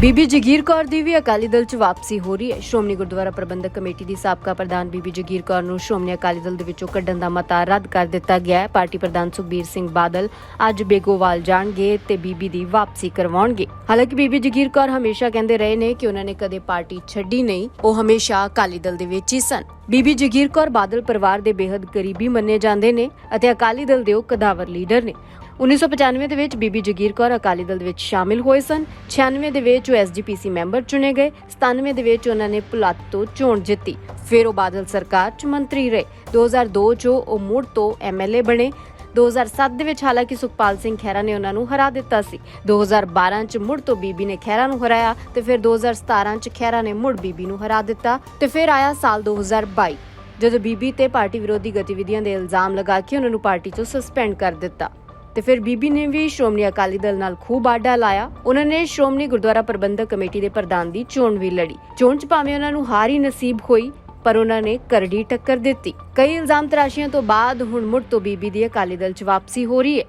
ਬੀਬੀ ਜਗੀਰ ਕੌਰ ਦੀ ਵੀ ਅਕਾਲੀ ਦਲ 'ਚ ਵਾਪਸੀ ਹੋ ਰਹੀ ਹੈ। ਸ਼੍ਰੋਮਣੀ ਗੁਰਦੁਆਰਾ ਪ੍ਰਬੰਧਕ ਕਮੇਟੀ ਦੀ ਸਾਬਕਾ ਪ੍ਰਧਾਨ ਬੀਬੀ ਜਗੀਰ ਕੌਰ ਨੂੰ ਸ਼੍ਰੋਮਣੀ ਅਕਾਲੀ ਦਲ ਦੇ ਵਿੱਚੋਂ ਕੱਢਣ ਦਾ ਮਤਾ ਰੱਦ ਕਰ ਦਿੱਤਾ ਗਿਆ ਹੈ। ਪਾਰਟੀ ਪ੍ਰਧਾਨ ਸੁਖਬੀਰ ਸਿੰਘ ਬਾਦਲ ਅੱਜ ਬੇਗੋਵਾਲ ਜਾਣਗੇ ਤੇ ਬੀਬੀ ਦੀ ਵਾਪਸੀ ਕਰਵਾਉਣਗੇ। ਹਾਲਾਂਕਿ ਬੀਬੀ ਜਗੀਰ ਕੌਰ ਹਮੇਸ਼ਾ ਕਹਿੰਦੇ ਰਹੇ ਨੇ ਕਿ ਉਹਨਾਂ ਨੇ ਕਦੇ ਪਾਰਟੀ ਛੱਡੀ ਨਹੀਂ, ਉਹ ਹਮੇਸ਼ਾ ਅਕਾਲੀ ਦਲ ਦੇ ਵਿੱਚ ਹੀ ਸਨ। ਬੀਬੀ ਜਗੀਰ ਕੌਰ ਬਾਦਲ ਪਰਿਵਾਰ ਦੇ ਬੇहद ਕਰੀਬੀ ਮੰਨੇ ਜਾਂਦੇ ਨੇ ਅਤੇ ਅਕਾਲੀ ਦਲ ਦੇ ਉਹ ਕਦਾਵਰ ਲੀਡਰ ਨੇ। 1995 ਦੇ ਵਿੱਚ ਬੀਬੀ ਜਗੀਰ ਕੌਰ ਅਕਾਲੀ ਦਲ ਦੇ ਵਿੱਚ ਸ਼ਾਮਿਲ ਹੋਏ ਸਨ। 96 ਦੇ ਵਿੱਚ ਉਹ ਐਸਜੀਪੀਸੀ ਮੈਂਬਰ ਚੁਣੇ ਗਏ। 97 ਦੇ ਵਿੱਚ ਉਹਨਾਂ ਨੇ ਪੁਲੱਤ ਤੋਂ ਚੋਣ ਜਿੱਤੀ। ਫਿਰ ਉਹ ਬਾਦਲ ਸਰਕਾਰ 'ਚ ਮੰਤਰੀ ਰਹੇ। 2002 'ਚ ਉਹ ਮੁੜ ਤੋਂ ਐਮਐਲਏ ਬਣੇ। 2007 ਦੇ ਵਿੱਚ ਹਾਲਾਂਕਿ ਸੁਖਪਾਲ ਸਿੰਘ ਖਹਿਰਾ ਨੇ ਉਹਨਾਂ ਨੂੰ ਹਰਾ ਦਿੱਤਾ ਸੀ। 2012 ਚ ਮੁੜ ਤੋਂ ਬੀਬੀ ਨੇ ਖਹਿਰਾ ਨੂੰ ਹਰਾਇਆ ਤੇ ਫਿਰ 2017 ਚ ਖਹਿਰਾ ਨੇ ਮੁੜ ਬੀਬੀ ਨੂੰ ਹਰਾ ਦਿੱਤਾ ਤੇ ਫਿਰ ਆਇਆ ਸਾਲ 2022 ਜਦੋਂ ਬੀਬੀ ਤੇ ਪਾਰਟੀ ਵਿਰੋਧੀ ਗਤੀਵਿਧੀਆਂ ਦੇ ਇਲਜ਼ਾਮ ਲਗਾ ਕੇ ਉਹਨਾਂ ਨੂੰ ਪਾਰਟੀ ਤੋਂ ਸਸਪੈਂਡ ਕਰ ਦਿੱਤਾ। ਤੇ ਫਿਰ ਬੀਬੀ ਨੇ ਵੀ ਸ਼੍ਰੋਮਣੀ ਅਕਾਲੀ ਦਲ ਨਾਲ ਖੂਬ ਆਡਾ ਲਾਇਆ। ਉਹਨਾਂ ਨੇ ਸ਼੍ਰੋਮਣੀ ਗੁਰਦੁਆਰਾ ਪ੍ਰਬੰਧਕ ਕਮੇਟੀ ਦੇ ਪ੍ਰਧਾਨ ਦੀ ਚੋਣ ਵੀ ਲੜੀ। ਚੋਣ 'ਚ ਭਾਵੇਂ ਉਹਨਾਂ ਨੂੰ ਹਾਰ ਹੀ ਨਸੀਬ ਹੋਈ, ਪਰ ਉਹਨਾਂ ਨੇ ਕਰੜੀ ਟੱਕਰ ਦਿੱਤੀ। ਕਈ ਇਲਜ਼ਾਮ ਤਰਾਸ਼ੀਆਂ ਤੋਂ ਬਾਅਦ ਹੁਣ ਮੁੜ ਤੋਂ ਬੀਬੀ ਦੀ ਅਕਾਲੀ ਦਲ 'ਚ ਵਾਪਸੀ ਹੋ ਰਹੀ ਹੈ।